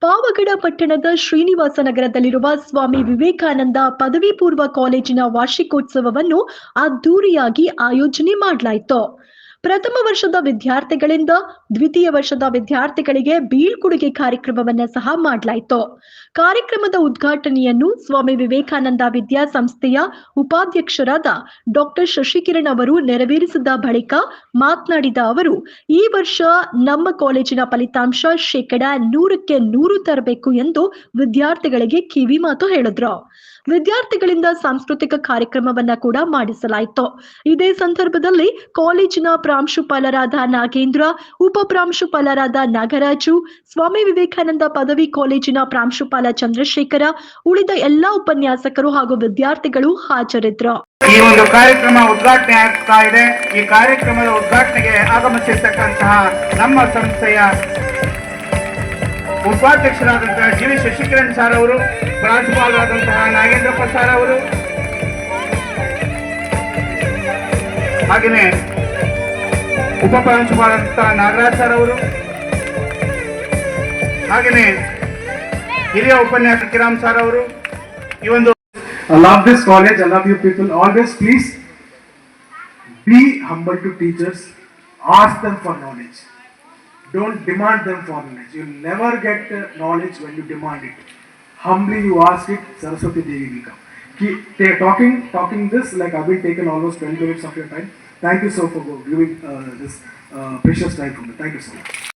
ಪಾವಗಡ ಪಟ್ಟಣದ ಶ್ರೀನಿವಾಸ ನಗರದಲ್ಲಿರುವ ಸ್ವಾಮಿ ವಿವೇಕಾನಂದ ಪದವಿ ಪೂರ್ವ ಕಾಲೇಜಿನ ವಾರ್ಷಿಕೋತ್ಸವವನ್ನು ಅದ್ದೂರಿಯಾಗಿ ಆಯೋಜನೆ ಮಾಡಲಾಯಿತು. ಪ್ರಥಮ ವರ್ಷದ ವಿದ್ಯಾರ್ಥಿಗಳಿಂದ ದ್ವಿತೀಯ ವರ್ಷದ ವಿದ್ಯಾರ್ಥಿಗಳಿಗೆ ಬೀಳ್ಕೊಡುಗೆ ಕಾರ್ಯಕ್ರಮವನ್ನ ಸಹ ಮಾಡಲಾಯಿತು. ಕಾರ್ಯಕ್ರಮದ ಉದ್ಘಾಟನೆಯನ್ನು ಸ್ವಾಮಿ ವಿವೇಕಾನಂದ ವಿದ್ಯಾಸಂಸ್ಥೆಯ ಉಪಾಧ್ಯಕ್ಷರಾದ ಡಾಕ್ಟರ್ ಶಶಿಕಿರಣ್ ಅವರು ನೆರವೇರಿಸಿದ ಬಳಿಕ ಮಾತನಾಡಿದ ಅವರು, ಈ ವರ್ಷ ನಮ್ಮ ಕಾಲೇಜಿನ ಫಲಿತಾಂಶ ಶೇಕಡ ನೂರಕ್ಕೆ ನೂರು ತರಬೇಕು ಎಂದು ವಿದ್ಯಾರ್ಥಿಗಳಿಗೆ ಕಿವಿ ಮಾತು ಹೇಳಿದ್ರು. ವಿದ್ಯಾರ್ಥಿಗಳಿಂದ ಸಾಂಸ್ಕೃತಿಕ ಕಾರ್ಯಕ್ರಮವನ್ನ ಕೂಡ ಮಾಡಿಸಲಾಯಿತು. ಇದೇ ಸಂದರ್ಭದಲ್ಲಿ ಕಾಲೇಜಿನ ಪ್ರಾಂಶುಪಾಲರಾದ ನಾಗೇಂದ್ರ ಉಪ ಪ್ರಾಂಶುಪಾಲರಾದ ನಾಗರಾಜು, ಸ್ವಾಮಿ ವಿವೇಕಾನಂದ ಪದವಿ ಕಾಲೇಜಿನ ಪ್ರಾಂಶುಪಾಲ ಚಂದ್ರಶೇಖರ, ಉಳಿದ ಎಲ್ಲಾ ಉಪನ್ಯಾಸಕರು ಹಾಗೂ ವಿದ್ಯಾರ್ಥಿಗಳು ಹಾಜರಿದ್ರು ಈ ಒಂದು ಕಾರ್ಯಕ್ರಮ ಉದ್ಘಾಟನೆ ಆಗ್ತಾ ಇದೆ. ಈ ಕಾರ್ಯಕ್ರಮದ ಉದ್ಘಾಟನೆಗೆ ಆಗಮಿಸಿರ್ತಕ್ಕಂತಹ ನಮ್ಮ ಸಂಸ್ಥೆಯ ಉಪಾಧ್ಯಕ್ಷರಾದಂತಹ ವಿ ಶಶಿಕಿರಣ್ ಸಾರ್ ಅವರು, ಪ್ರಾಂಶುಪಾಲರಾದಂತಹ ನಾಗೇಂದ್ರಪ್ಪ ಸಾರ್ ಅವರು, ಹಾಗೆಯೇ ಉಪ ಪ್ರಾಂಶುಪಾಲರಾದಂತಹ ನಾಗರಾಜ್ ಸರ್ ಅವರು ಹಾಗೆಯೇ ಹಿರಿಯ ಉಪನ್ಯಾಸ ಕಿರಾಮ್ ಸರ್ ಅವರು ಈ ಒಂದು I love this college. I love you people. Always, please be humble to teachers. Ask them for knowledge. Don't demand them for knowledge. You'll never get uh, knowledge when you demand it. Humbly, you ask it. Saraswati Devi will come. Keep ta- talking, talking this like I've been taken almost 20 minutes of your time. Thank you so for giving uh, this uh, precious time for me. Thank you so much.